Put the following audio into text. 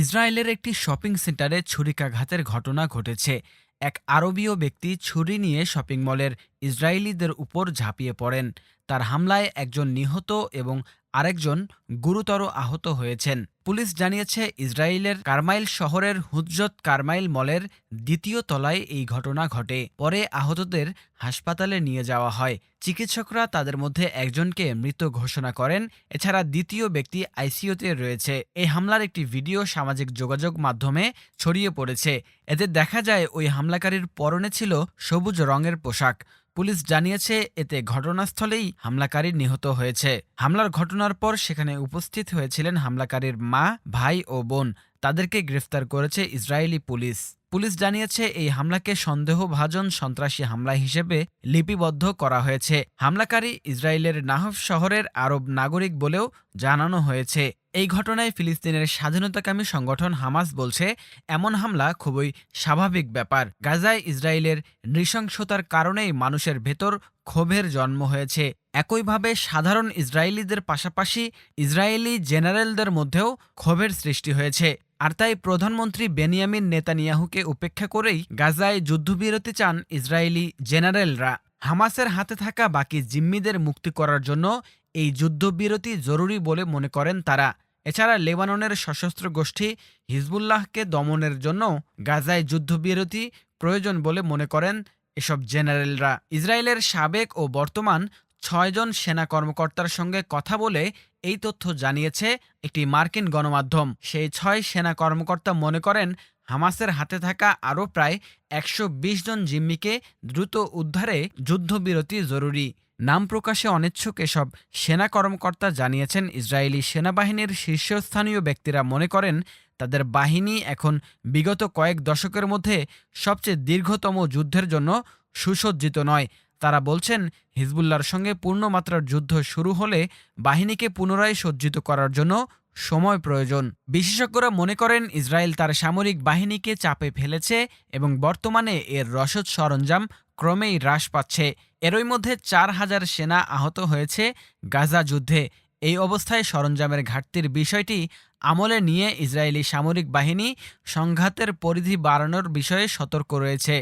ইসরায়েলের একটি শপিং সেন্টারে ছুরিকাঘাতের ঘটনা ঘটেছে। এক আরবীয় ব্যক্তি ছুরি নিয়ে শপিং মলের ইসরায়েলিদের উপর ঝাঁপিয়ে পড়েন। তার হামলায় একজন নিহত এবং আরেকজন গুরুতর আহত হয়েছেন। পুলিশ জানিয়েছে, ইসরায়েলের কারমাইল শহরের হুজরত কারমাইল মলের দ্বিতীয় তলায় এই ঘটনা ঘটে। পরে আহতদের হাসপাতালে নিয়ে যাওয়া হয়। চিকিৎসকরা তাদের মধ্যে একজনকে মৃত ঘোষণা করেন। এছাড়া দ্বিতীয় ব্যক্তি আইসিইউতে রয়েছে। এই হামলার একটি ভিডিও সামাজিক যোগাযোগ মাধ্যমে ছড়িয়ে পড়েছে। এতে দেখা যায়, ওই হামলাকারীর পরনে ছিল সবুজ রঙের পোশাক। পুলিশ জানিয়েছে, এতে ঘটনাস্থলেই হামলাকারী নিহত হয়েছে। হামলার ঘটনার পর সেখানে উপস্থিত হয়েছিলেন হামলাকারীর মা, ভাই ও বোন। তাদেরকে গ্রেফতার করেছে ইসরায়েলি পুলিশ। পুলিশ জানিয়েছে, এই হামলাকে সন্দেহভাজন সন্ত্রাসী হামলা হিসেবে লিপিবদ্ধ করা হয়েছে। হামলাকারী ইসরায়েলের নাহফ শহরের আরব নাগরিক বলেও জানানো হয়েছে। এই ঘটনায় ফিলিস্তিনের স্বাধীনতাকামী সংগঠন হামাস বলছে, এমন হামলা খুবই স্বাভাবিক ব্যাপার। গাজায় ইসরায়েলের নৃশংসতার কারণেই মানুষের ভেতর ক্ষোভের জন্ম হয়েছে। একইভাবে সাধারণ ইসরায়েলিদের পাশাপাশি ইসরায়েলি জেনারেলদের মধ্যেও ক্ষোভের সৃষ্টি হয়েছে। আর তাই প্রধানমন্ত্রী বেনিয়ামিন নেতানিয়াহুকে উপেক্ষা করেই গাজায় যুদ্ধবিরতি চান ইসরায়েলি জেনারেলরা। হামাসের হাতে থাকা বাকি জিম্মিদের মুক্তি করার জন্য এই যুদ্ধবিরতি জরুরি বলে মনে করেন তারা। এছাড়া লেবাননের সশস্ত্র গোষ্ঠী হিজবুল্লাহকে দমনের জন্য গাজায় যুদ্ধবিরতি প্রয়োজন বলে মনে করেন এসব জেনারেলরা। ইসরায়েলের সাবেক ও বর্তমান ছয়জন সেনা কর্মকর্তার সঙ্গে কথা বলে এই তথ্য জানিয়েছে একটি মার্কিন গণমাধ্যম। সেই ছয় সেনা কর্মকর্তা মনে করেন, হামাসের হাতে থাকা আরও প্রায় একশো বিশ জন জিম্মিকে দ্রুত উদ্ধারে যুদ্ধবিরতি জরুরি। নাম প্রকাশে অনিচ্ছুক এসব সেনা কর্মকর্তা জানিয়েছেন, ইসরায়েলি সেনাবাহিনীর শীর্ষস্থানীয় ব্যক্তিরা মনে করেন তাদের বাহিনী এখন বিগত কয়েক দশকের মধ্যে সবচেয়ে দীর্ঘতম যুদ্ধের জন্য সুসজ্জিত নয়। তারা বলছেন হিজবুল্লার সঙ্গে পূর্ণমাত্রার যুদ্ধ শুরু হলে বাহিনীকে পুনরায় সজ্জিত করার জন্য সময় প্রয়োজন। বিশেষজ্ঞরা মনে করেন ইসরায়েল তার সামরিক বাহিনীকে চাপে ফেলেছে এবং বর্তমানে এর রসদ সরঞ্জাম ক্রমেই হ্রাস পাচ্ছে। এরই মধ্যে চার হাজার সেনা আহত হয়েছে গাজা যুদ্ধে। এই অবস্থায় সরঞ্জামের ঘাটতির বিষয়টি আমলে নিয়ে ইসরায়েলি সামরিক বাহিনী সংঘাতের পরিধি বাড়ানোর বিষয়ে সতর্ক রয়েছে।